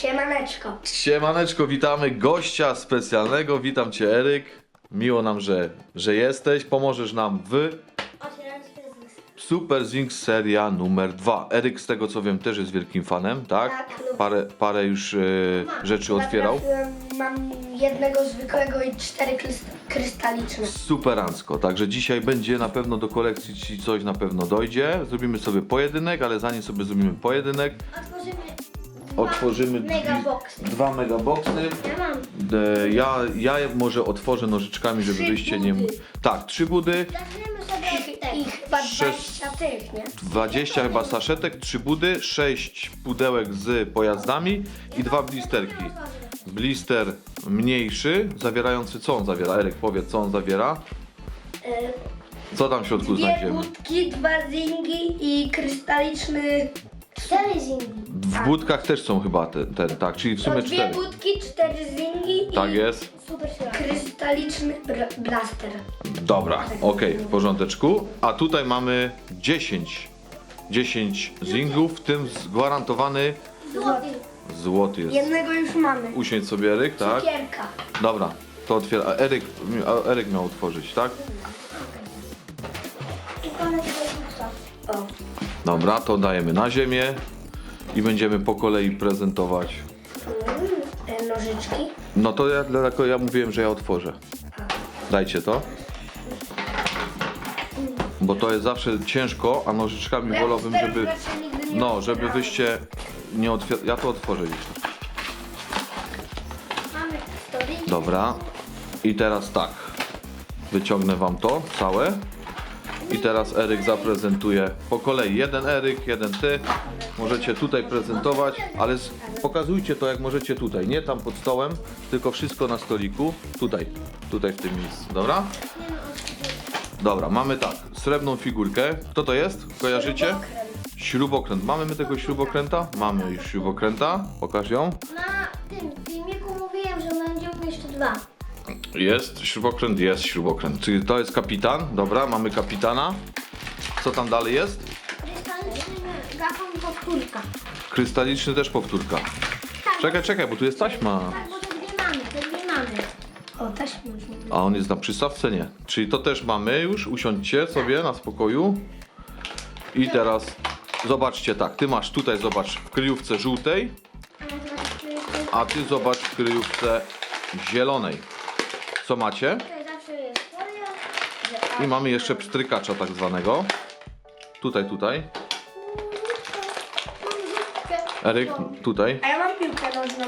Siemaneczko. Siemaneczko, witamy gościa specjalnego. Witam Cię, Eryk. Miło nam, że, że jesteś. Pomożesz nam w Super Zinc seria numer 2. Eryk, z tego co wiem, też jest wielkim fanem, tak? Tak. Parę, parę już e, rzeczy otwierał. Mam jednego zwykłego i cztery kryst- krystaliczne. Superancko, także dzisiaj będzie na pewno do kolekcji Ci coś na pewno dojdzie. Zrobimy sobie pojedynek, ale zanim sobie zrobimy pojedynek, Otworzymy otworzymy megaboxy. dwa megaboxy. Ja mam. E, Ja, ja je może otworzę nożyczkami, żeby Trzy wyście nie... budy. Tak, trzy budy. Zaczniemy sobie od tego. I chyba Sześć- 20 tych, nie? 20 chyba saszetek, 3 budy, 6 pudełek z pojazdami i dwa blisterki. Blister mniejszy, zawierający co on zawiera? Eryk, powiedz co on zawiera. E, Co tam w środku Dwie znajdziemy? budki, dwa zingi i krystaliczny... Cztery zingi. W budkach też są chyba te, te tak, czyli w sumie dwie 4. budki, cztery zingi Tak i jest. super krystaliczny br- blaster. Dobra, okej, w porządeczku. A tutaj mamy 10. 10 zingów, w tym zgwarantowany Złoty. złoty jest. Jednego już mamy. Usiądź sobie Eryk, tak? Cukierka. Dobra, to otwiera. A Eryk, a Eryk miał otworzyć, tak? Dobra, to dajemy na ziemię i będziemy po kolei prezentować. Mm, e, nożyczki. No to ja dlatego ja mówiłem, że ja otworzę. Dajcie to. Bo to jest zawsze ciężko, a nożyczkami wolałbym, żeby. No, żeby wyście nie otwierali. Ja to otworzę już. Mamy story. Dobra. I teraz tak. Wyciągnę wam to całe. I teraz Eryk zaprezentuje po kolei. Jeden Eryk, jeden ty. Możecie tutaj prezentować, ale pokazujcie to jak możecie tutaj. Nie tam pod stołem, tylko wszystko na stoliku. Tutaj. Tutaj w tym miejscu. Dobra? Dobra, mamy tak. Srebrną figurkę. Kto to jest? Kojarzycie? Śrubokręt. Mamy my tego śrubokręta? Mamy już śrubokręta. Pokaż ją. Na tym filmiku mówiłem, że będziemy jeszcze dwa. Jest śrubokręt, jest śrubokręt. Czyli to jest kapitan. Dobra, mamy kapitana. Co tam dalej jest? Krystaliczny gafon powtórka. Krystaliczny też powtórka. Czekaj, czekaj, bo tu jest taśma. Tak, bo te dwie mamy, te dwie mamy. O, taśma musimy. A on jest na przystawce? Nie. Czyli to też mamy już. Usiądźcie sobie na spokoju. I teraz zobaczcie tak. Ty masz tutaj, zobacz, w kryjówce żółtej, a ty zobacz w kryjówce zielonej. Co macie? Tutaj zawsze jest folia. że- I mamy jeszcze pstrykacza tak zwanego. Tutaj, tutaj. Mam rzutkę. Eryk, tutaj. A ja mam piłkę nożną.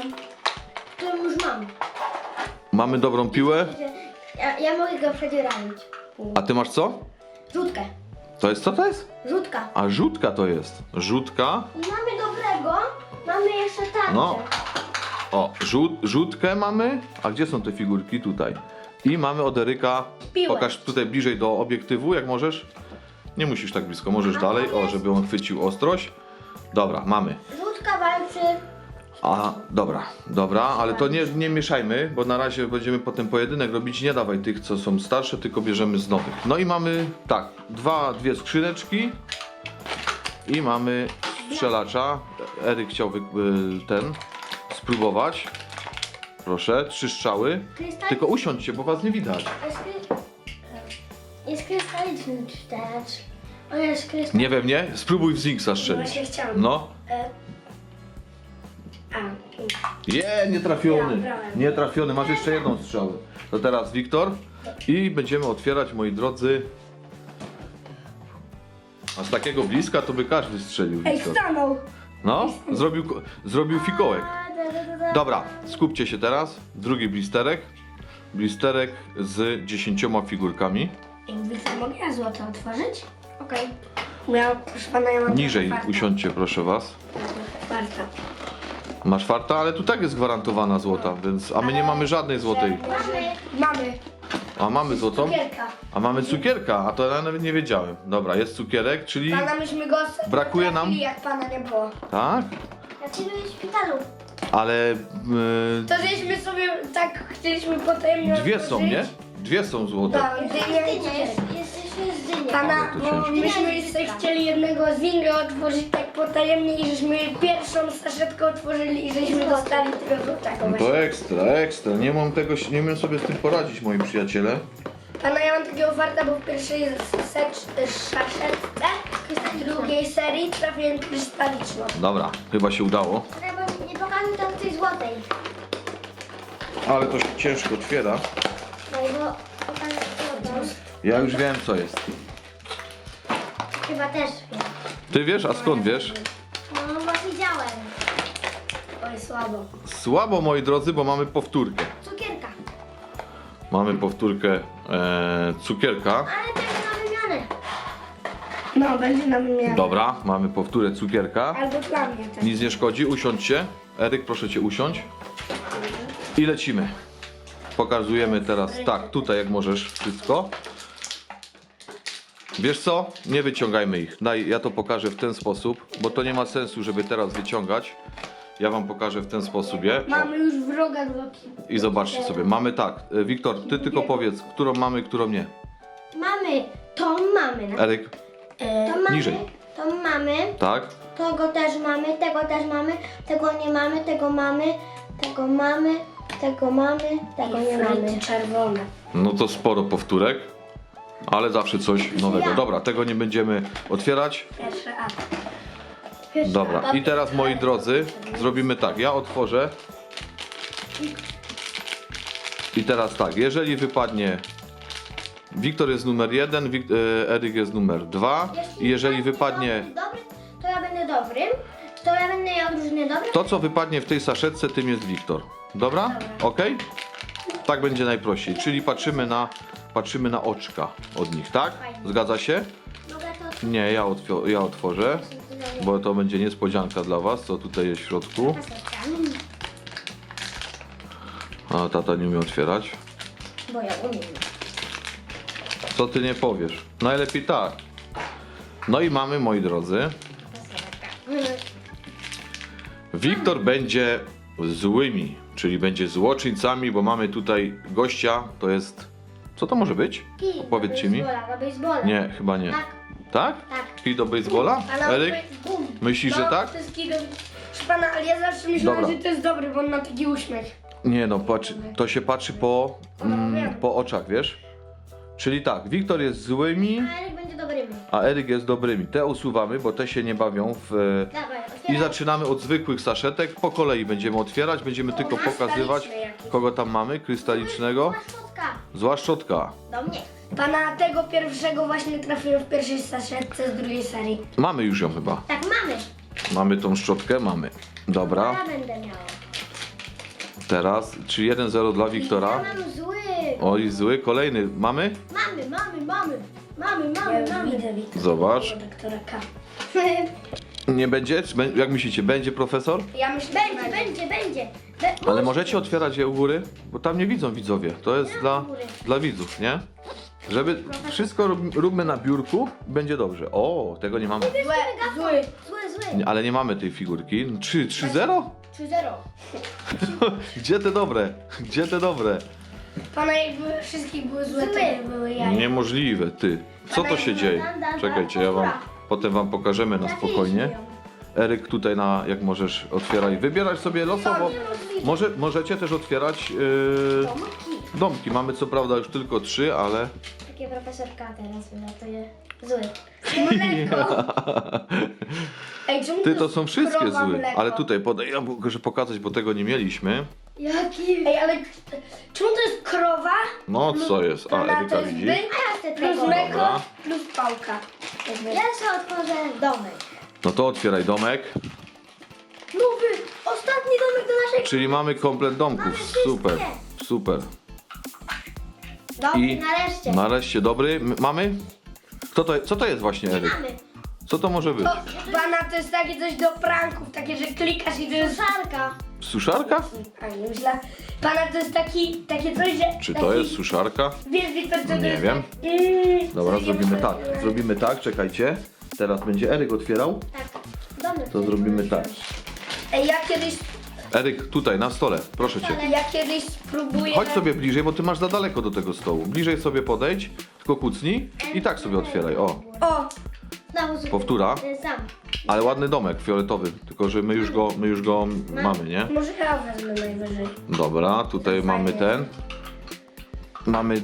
Którą już mam. Mamy dobrą piłę. Ja, ja mogę go przedzierać. A ty masz co? Rzutkę. To jest co to jest? Rzutka. A rzutka to jest. Rzutka. I mamy dobrego. Mamy jeszcze tarczę. No. O, rzutkę mamy. A gdzie są te figurki? Tutaj. I mamy od Eryka. Piłę. Pokaż tutaj bliżej do obiektywu, jak możesz. Nie musisz tak blisko, możesz dalej. O, żeby on chwycił ostrość. Dobra, mamy. Rzutka walczy. A, dobra, dobra, ale to nie, nie mieszajmy, bo na razie będziemy potem pojedynek robić. Nie dawaj tych, co są starsze, tylko bierzemy z nowych. No i mamy tak, dwa, dwie skrzyneczki i mamy strzelacza. Eryk chciał wy, y, ten spróbować. Proszę, trzy strzały. Krystal... Tylko usiądźcie, bo was nie widać. Jest, kry... jest krystaliczny też. On jest krystaliczny. Nie we mnie? Spróbuj w Zinksa strzelić. Właśnie chciałem. No. E... A, Je, nie trafiony. Ja, brałem. Nie trafiony. Masz jeszcze jedną strzałę. To teraz Wiktor. I będziemy otwierać, moi drodzy. A z takiego bliska to by każdy strzelił, Ej, Wiktor. stanął. No, zrobił, zrobił fikołek. Dobra, skupcie się teraz. Drugi blisterek. Blisterek z dziesięcioma figurkami. Ej, Wiktor, mogę ja złoto otworzyć? Okej. Ja, proszę pana, ja mam Niżej farta. usiądźcie, proszę was. Farta. Masz farta, ale tu tak jest gwarantowana złota, więc. A my nie mamy żadnej złotej. Mamy. Mamy. A mamy złotą? Cukierka. A mamy cukierka, a to ja nawet nie wiedziałem. Dobra, jest cukierek, czyli. Pana myśmy go Brakuje nam? trafili, jak pana nie było. Tak? Ja ci byłem w szpitalu. Ale y, To żeśmy sobie tak chcieliśmy potajemnie dwie są, nie? Dwie są złote. Tak, dynia i cukierek. Jest, jest, jest dynia. Pana, Ale to bo ciężko. myśmy sobie chcieli jednego z windy otworzyć tak potajemnie i żeśmy pierwszą saszetkę otworzyli i żeśmy dostali tylko taką No to ekstra, ekstra. Nie mam tego, nie umiem sobie z tym poradzić, moi przyjaciele. Pana, ja mam takiego farta, bo w pierwszej secz- saszetce, w drugiej serii trafiłem krystaliczną. Dobra, chyba się udało. Trzeba pokazuj tam tej złotej. Ale to się ciężko otwiera. No i bo złotą. Ja już wiem co jest. Chyba też wiem. Ty wiesz, a skąd wiesz? No bo widziałem. Oj, słabo. Słabo, moi drodzy, bo mamy powtórkę. Cukierka. Mamy powtórkę e, cukierka. Ale tego na wymianę. No, będzie nam miał. Dobra, mamy powtórę cukierka. Albo dla mnie też. Nic nie szkodzi, usiądźcie. Eryk, proszę cię usiąść. I lecimy. Pokazujemy teraz, tak, tutaj jak możesz wszystko. Wiesz co? Nie wyciągajmy ich. Daj, ja to pokażę w ten sposób, bo to nie ma sensu, żeby teraz wyciągać. Ja wam pokażę w ten sposób je. Mamy już wroga oki. I zobaczcie sobie. Mamy tak. E, Wiktor, ty tylko powiedz, którą mamy, którą nie. Mamy. To mamy. Na... Eryk, To mamy. Niżej. To mamy. tak? Tego też mamy. Tego też mamy. Tego nie mamy. Tego mamy. Tego mamy. Tego mamy. Tego nie mamy. czerwone. No to sporo powtórek, ale zawsze coś nowego. Dobra, tego nie będziemy otwierać. Pierwszy A. Dobra, i teraz moi drodzy, zrobimy tak. Ja otworzę. I teraz tak, jeżeli wypadnie. Wiktor jest numer jeden, Wik e, Eryk jest numer dwa. I jeżeli wypadnie Dobry, dobrym. To ja będę miał drużynę dobrą. to, co wypadnie w tej saszetce, tym jest Wiktor. Dobra? Ok? Tak będzie najprościej. Czyli patrzymy na, patrzymy na oczka od nich, tak? Zgadza się? Mogę to Nie, ja, otwio- ja otworzę, bo to będzie niespodzianka dla Was, co tutaj jest w środku. A tata nie umie otwierać. Bo ja umiem. Co ty nie powiesz? Najlepiej tak. No i mamy, moi drodzy, Wiktor będzie złymi, czyli będzie złoczyńcami, bo mamy tutaj gościa, to jest... Co to może być? Kij do Powiedzcie mi. Do baseballa. Nie, chyba nie. Tak, Tak? tak. Kij do baseballa? Ale Eryk? Bum. Myślisz, że No, tak? To jest kilo... Proszę pana, ale ja zawsze myślałem, Dobra. że to jest dobry, bo on ma taki uśmiech. Nie no, patrz, to się patrzy po, mm, po oczach, wiesz? Czyli tak, Wiktor jest złymi, dobrymi. a Eryk jest dobrymi. Te usuwamy, bo te się nie bawią w... e, Dawaj, I otwieraj. zaczynamy od zwykłych saszetek, po kolei będziemy otwierać, będziemy tylko pokazywać, jakiś. kogo tam mamy, krystalicznego. Zła szczotka. Do mnie. Pana tego pierwszego właśnie trafiłem w pierwszej saszetce z drugiej serii. Mamy już ją chyba. Tak, mamy. Mamy tą szczotkę, mamy. Dobra, Ja będę miała. teraz, czy 1-0 dla Wiktora. Ja mam zły. Oj, zły, kolejny. Mamy? Mamy, mamy, mamy. Mamy, Ja mamy, już mamy. widzę, widzę. Zobacz. Doktora K. Nie będzie? Czy bę- Jak myślicie, będzie profesor? Ja myślę, że Będzie, będzie, będzie. Be- Ale możecie otwierać je u góry? Bo tam nie widzą widzowie. To jest Ja dla, góry. dla widzów, nie? Żeby wszystko rób- róbmy na biurku, będzie dobrze. O, tego nie mamy. Złe, zły. Zły, zły. Nie, Ale nie mamy tej figurki. 3, 3-0? 3-0. Gdzie te dobre? Gdzie te dobre? Pana jakby wszystkich były złe, to nie były jaja. Niemożliwe, ty. Co to się dzieje? Czekajcie, ja wam potem wam pokażemy na spokojnie. Eryk tutaj na, jak możesz, otwieraj. Wybierać sobie losowo. Może, możecie też otwierać yy, domki. Mamy co prawda już tylko trzy, ale... Takie profesorka teraz wylatuje. Zły. Ej, czemu Ty to są wszystkie krowa zły. mleko? Ale tutaj podaj, ja muszę pokazać, bo tego nie mieliśmy. Jaki? Ej, ale czemu to jest krowa? No co jest? A, Eryka to jest widzi. plus tego. mleko, Dobra. plus pałka. Ja sobie otworzę domek. No to otwieraj domek. Nowy, ostatni domek do naszej Czyli mamy komplet domków. Super, super. Dobry, I nareszcie. nareszcie dobry. M- Mamy? Kto to, co to jest właśnie, Eryk? Mamy. Co to może być? To, pana to jest takie coś do pranków, takie, że klikasz i to jest... Suszarka. Suszarka? A nie myślę. Pana to jest taki, takie coś, że... Czy taki, to jest suszarka? Wiesz, Wiktor, co to Nie jest? wiem. Mm, Dobra, zrobimy tak. wiem. Zrobimy tak, czekajcie. Teraz będzie Eryk otwierał. Tak. To zrobimy tak. Ej, ja kiedyś Eryk, tutaj, na stole, proszę cię. Ja kiedyś spróbuję. Chodź sobie bliżej, bo ty masz za daleko do tego stołu. Bliżej sobie podejdź, tylko kucnij i tak sobie otwieraj. O, O, powtóra. Sam. Ale ładny domek, fioletowy. Tylko, że my już go, my już go mamy, nie? może ja wezmę najwyżej. Dobra, tutaj mamy ten. Mamy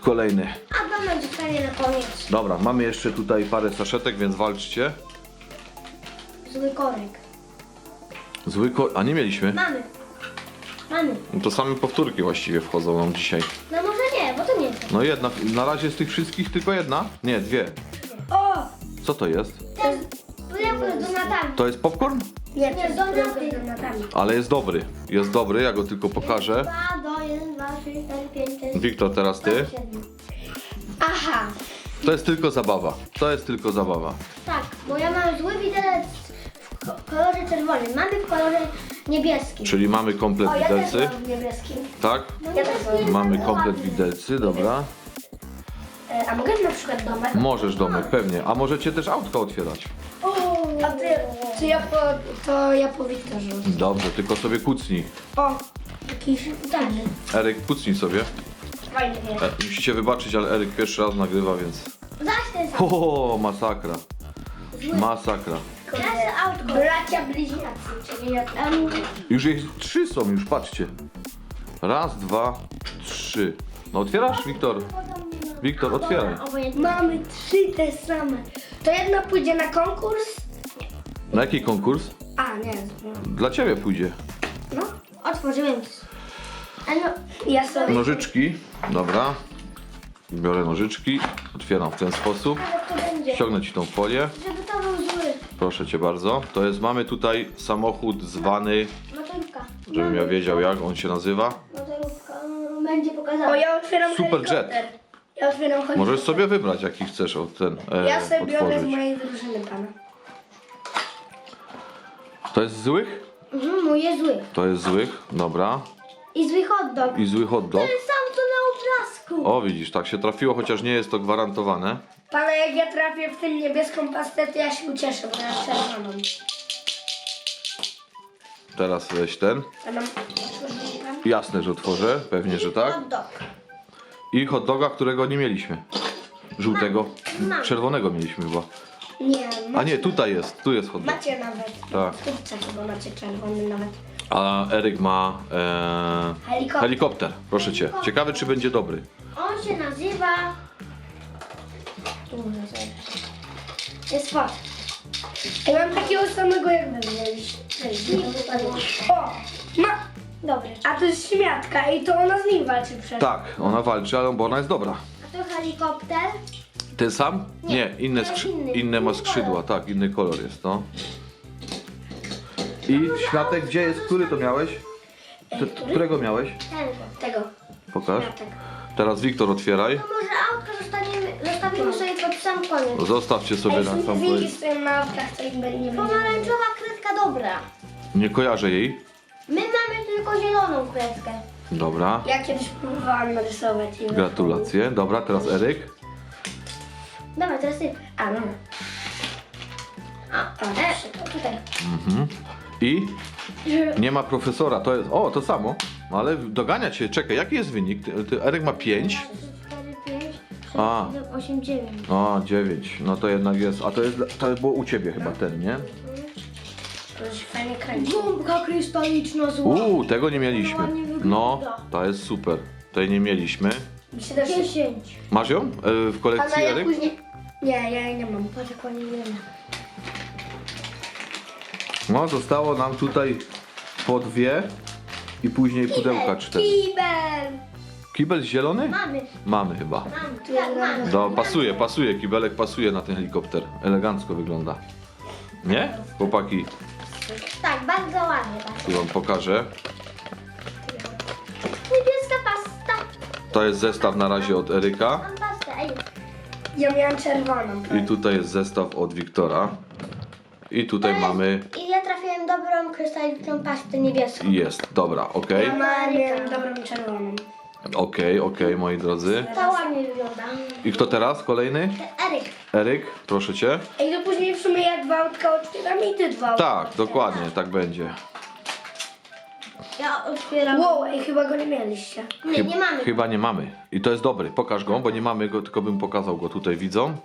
kolejny. A domek zostanie na koniec. Dobra, mamy jeszcze tutaj parę saszetek, więc walczcie. Zły korek. Zły ko... A nie mieliśmy? Mamy. Mamy. No to same powtórki właściwie wchodzą nam dzisiaj. No może nie, bo to nie jest. No jedna, na razie z tych wszystkich tylko jedna? Nie, dwie. O! Co to jest? Ten donatami. To jest popcorn? Nie, Nie, to jest donaty. donatami. Ale jest dobry. Jest dobry, ja go tylko pokażę. 2 do 1, 2, 3, 4, 5, 6, Wiktor, teraz ty. 7. Aha. To jest tylko zabawa. To jest tylko zabawa. Tak, bo ja mam zły widelec w ko- kolorze czerwonym. Mamy w kolorze niebieskim. Czyli mamy komplet O, ja też widelcy. mam w niebieskim. Tak? No Ja też jest Mamy komplet ładny. widelcy, dobra. E, a mogę na przykład domek? Możesz domek, pewnie. A możecie też autko otwierać. A ty, to ja po, to ja po Wiktorze. Dobrze, tylko sobie kucnij. O, jakiś Tak. Eryk, kucnij sobie. fajny nie. E, musicie wybaczyć, ale Eryk pierwszy raz nagrywa, więc... Zaś ten sam. O, masakra. Masakra. Autko. Bracia bliźniacy, czyli Um, Już ich trzy są, już patrzcie. Raz, dwa, trzy. No otwierasz, Wiktor? Wiktor, otwieraj. Mamy trzy te same. To jedna pójdzie na konkurs? Na jaki konkurs? A, nie. Dla ciebie pójdzie. No. Otworzyłem. A no, Ja sobie. Nożyczki, dobra. Biorę nożyczki, otwieram w ten sposób. ale to będzie. Ściągnę ci tą folię. Żeby to był zły. Proszę cię bardzo. To jest, mamy tutaj samochód zwany, Motorówka. żebym ja wiedział jak on się nazywa. Motorówka. mm, Będzie O, pokazała. ja otwieram Super helikopter. Ja otwieram helikopter. Możesz sobie wybrać jaki chcesz od ten e, Ja sobie biorę z otworzyć. mojej drużyny pana. To jest złych? Mhm, mój jest zły. To jest złych, dobra. I zły hot dog. I zły hot dog. Ten sam co na obrazku. O widzisz, tak się trafiło, chociaż nie jest to gwarantowane. Pana, jak ja trafię w tym niebieską pastę, to ja się ucieszę, bo ja czerwoną. Teraz weź ten. Jasne, że otworzę, pewnie, że tak. Hot dog. I hot doga, którego nie mieliśmy. Żółtego. Mam. Czerwonego mieliśmy chyba. Nie, A nie, tutaj jest, tu jest hot dog. Macie nawet. Tak. W kubce chyba macie czerwony nawet. A Eryk ma e, Helikopter. helikopter. Proszę cię. Ciekawy, czy będzie dobry. On się nazywa... Jest fot. Ja mam takiego samego jak wy mieliście. O! Ma... Dobry. A to jest śmiatka i to ona z nim walczy przecież. Tak, ona walczy, ale bo ona jest dobra. A to helikopter. Ten sam? Nie, inne, skrzy- inny, inne ma inny skrzydła, kolor. tak, inny kolor jest, no. I światek, gdzie jest? Który to miałeś? Ty, którego miałeś? Ten. Tego. Pokaż. Śmiatek. Teraz Wiktor otwieraj. To może autko zostaniemy, zostawimy sobie pod sam koniec. Zostawcie sobie na sam Jeśli koniec. stoją na autach, będzie nie będzie. Pomarańczowa kredka dobra. Nie kojarzę jej. My mamy tylko zieloną kredkę. Dobra. Ja kiedyś próbowałam narysować. i- Gratulacje. Dobra, teraz Eryk. Dobra, teraz ty. A, no. A, e, tutaj. Mhm. I nie ma profesora. To jest. O, to samo. No Ale dogania cię. Czekaj, jaki jest wynik? Ty, ty, Eryk ma 5. 4, 5, 6, A. 7, 8, 9. O, 9. No to jednak jest. A to jest. To było u ciebie chyba ten, nie? To się fajnie kręci. Gąbka krystaliczna zła. Uuu, tego nie mieliśmy. No, to jest super. Tej nie mieliśmy. Mi się też... 10. Masz ją e, w kolekcji, później... Nie, ja jej nie mam. Patrz jak ładnie wygląda. No, zostało nam tutaj po dwie i później pudełka cztery. Kibel! Kibel zielony? Mamy. Mamy chyba. Mamy. Tak, mamy. No, pasuje, pasuje. Kibelek pasuje na ten helikopter. Elegancko wygląda. Nie? Chłopaki, Tak, bardzo ładnie. Tak. tu wam pokażę. Niebieska pasta. To jest zestaw na razie od Eryka. Ja miałam czerwoną. I tutaj jest zestaw od Wiktora. I tutaj mamy. I ja trafiłem dobrą krystaliczną pastę niebieską. Jest, dobra, okej. Ja miałam dobrą czerwoną. Okej, okej, moi drodzy. To ładnie wygląda. I kto teraz? Kolejny? Eryk. Eryk, proszę cię. Ej, to później w sumie ja dwa otwieram i ty dwa Tak, dokładnie, tak będzie. Ja otwieram. Wow, ej, chyba go nie mieliście. Nie, nie mamy. Chyba nie mamy. I to jest dobry. Pokaż go, bo nie mamy go, tylko bym pokazał go tutaj widzom.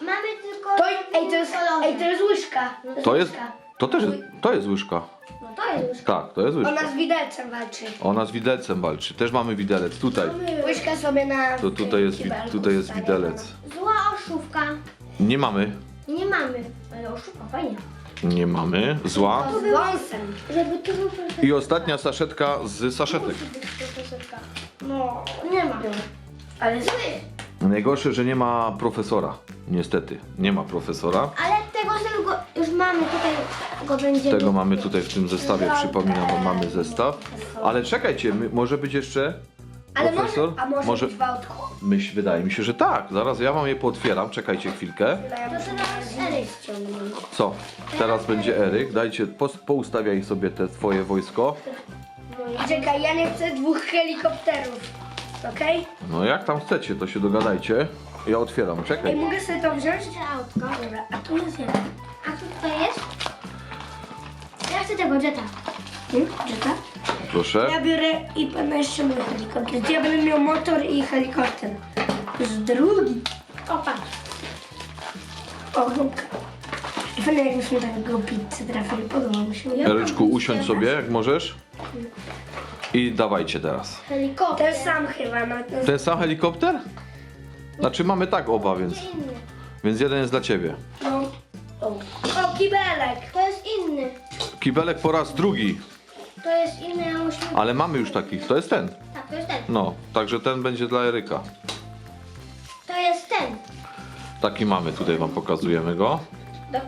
Mamy tylko. To, ej, to jest, ej, to jest łyżka. To jest, to też jest, to jest łyżka. No to jest już. Tak, to jest łyżka. Ona z widelcem walczy. Ona z widelcem walczy. Też mamy widelec tutaj. Łyżka sobie na... To tutaj jest, wi- kibelku tutaj jest widelec. Zła oszówka. Nie mamy. Nie mamy. Ale oszówka fajnie. Nie mamy. Zła. Z wąsem. Żeby tu był profesor. I ostatnia saszetka z saszetek. profesorka. No, Nie ma. ale zły. Najgorsze, że nie ma profesora. Niestety, nie ma profesora. Ale tego samego już mamy tutaj. Go będziemy. Tego mamy tutaj w tym zestawie, przypominam, bo mamy zestaw. Ale czekajcie, my, może być jeszcze Ale profesor? może, a może, Może- być w autku? Myśl, wydaje mi się, że tak. Zaraz ja wam je pootwieram, czekajcie chwilkę. To Eryk. Co? Teraz będzie Eryk. Dajcie, pos- poustawiaj sobie te twoje wojsko. Czekaj, ja nie chcę dwóch helikopterów. Okej? No jak tam chcecie, to się dogadajcie. Ja otwieram, Ej, czekaj. mogę sobie to wziąć? Jeszcze autko. Dobra, a tu jest jeden. A co tutaj jest? Ja chcę tego jetta. Hmm? Jetta? Proszę. Ja biorę i pewno jeszcze mój helikopter. Ja będę miał motor i helikopter. Już drugi. O, patrz. O, gumka. Fajnie jakbyśmy takiego pizzę trafili, podoba mi się. Eryczku, usiądź sobie, jak możesz. I dawajcie teraz. Helikopter. Ten sam chyba, no ten Ten sam helikopter? Znaczy mamy tak oba, więc, inny? więc jeden jest dla ciebie. No. O, o kibelek. To jest inny. Kibelek po raz drugi, To jest inny, a musimy... ale mamy już takich. To jest ten. Tak, to jest ten. No, także ten będzie dla Eryka. To jest ten. Taki mamy, tutaj wam pokazujemy go. Do,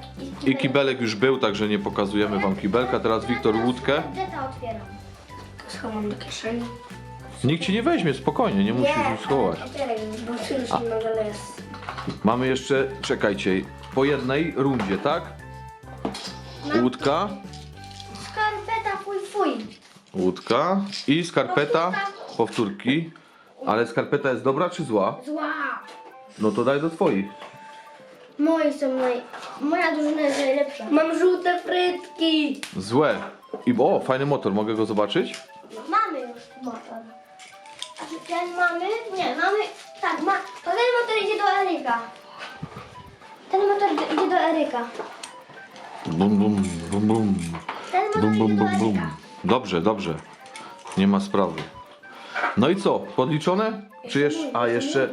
I kibelek już był, także nie pokazujemy wam kibelka. Teraz Wiktor łódkę. Jetta otwieram. Schowam do kieszeni. Nikt ci nie weźmie, spokojnie, nie musisz nic schować. Otwieraj, bo już na dole jest. Mamy jeszcze, czekajcie, po jednej rundzie, tak? Łódka, Łódka i skarpeta, powtórki. Ale skarpeta jest dobra czy zła? Zła. No to daj do twoich. Moje są naj... Moja drużyna jest najlepsza. Mam żółte frytki. Złe. I o, fajny motor, mogę go zobaczyć? Mamy już motor. A czy ten mamy? Nie, mamy... Tak, ma... To ten motor idzie do Eryka. Ten motor idzie- idzie do Eryka. Bum, bum, bum, bum. Ten motor Bum, idzie bum, do bum, bum. Eryka. Dobrze, dobrze. Nie ma sprawy. No i co? Podliczone? Czy jeszcze? A jeszcze.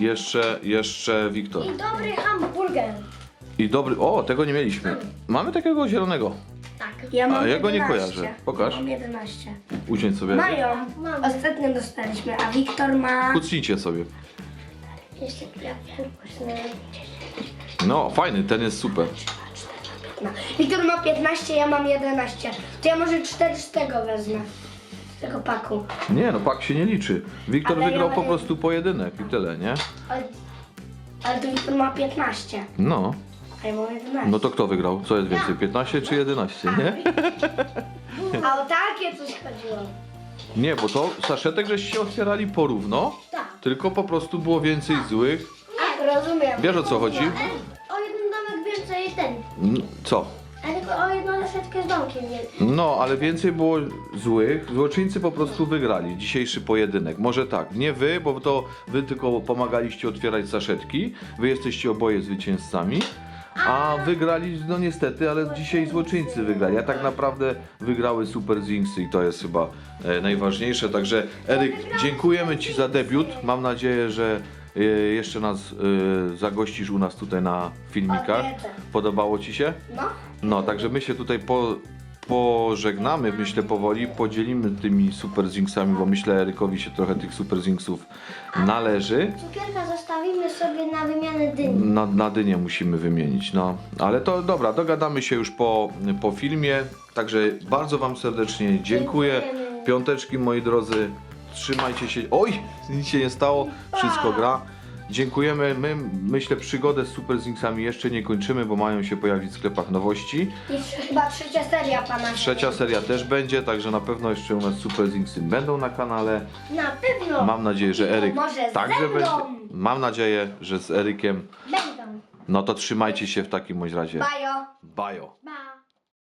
Jeszcze, jeszcze Wiktor. I dobry hamburger. I dobry. O, tego nie mieliśmy. Mamy takiego zielonego. Tak. Ja mam A ja go nie 11. kojarzę. Pokaż. Mam 11. Usiądź sobie. Mają. Mamy. Ostatnio dostaliśmy, a Wiktor ma... Kucnijcie sobie. Jeszcze jabłko. No, fajny, ten jest super. No. Wiktor ma 15, ja mam 11. To ja może 4 z tego wezmę. Z tego paku. Nie, no pak się nie liczy. Wiktor Ale ja wygrał po będę- prostu pojedynek i tyle, nie? Ale, ale to Wiktor ma 15, No. a ja mam 11. No to kto wygrał? Co jest więcej, 15 czy 11, nie? A o takie coś chodziło. Nie, bo to saszetek żeście otwierali porówno, Tak. tylko po prostu było więcej złych. A, rozumiem. Wiesz o co chodzi? Co? A tylko o jedną troszeczkę z domkiem więcej. No, ale więcej było złych. Złoczyńcy po prostu wygrali dzisiejszy pojedynek. Może tak, nie wy, bo to wy tylko pomagaliście otwierać saszetki. Wy jesteście oboje zwycięzcami. A wygrali, no niestety, ale dzisiaj złoczyńcy wygrali. A tak naprawdę wygrały Super Zinksy i to jest chyba e, najważniejsze. Także Eryk, dziękujemy Ci za debiut. Mam nadzieję, że jeszcze nas e, zagościsz u nas tutaj na filmikach. Podobało Ci się? No. No, także my się tutaj po, pożegnamy, myślę powoli, podzielimy tymi Super Zinksami, bo myślę Erykowi się trochę tych Super Zinksów należy. Cukierka zostawimy sobie na wymianę dyni. Na, na dynię musimy wymienić, no. Ale to dobra, dogadamy się już po, po filmie, także bardzo Wam serdecznie dziękuję. Dziękujemy. Piąteczki moi drodzy, trzymajcie się. Oj, nic się nie stało, wszystko gra. Dziękujemy. My, myślę, przygodę z Super Zinksami jeszcze nie kończymy, bo mają się pojawić w sklepach nowości. I trze- chyba trzecia seria pana. Trzecia seria też będzie, także na pewno jeszcze u nas Super Zinksy będą na kanale. Na pewno Mam nadzieję, że Eryk Może ze także mną. będzie. Mam nadzieję, że z Erykiem. będą. No to trzymajcie się w takim bądź razie. Bajo. Bajo.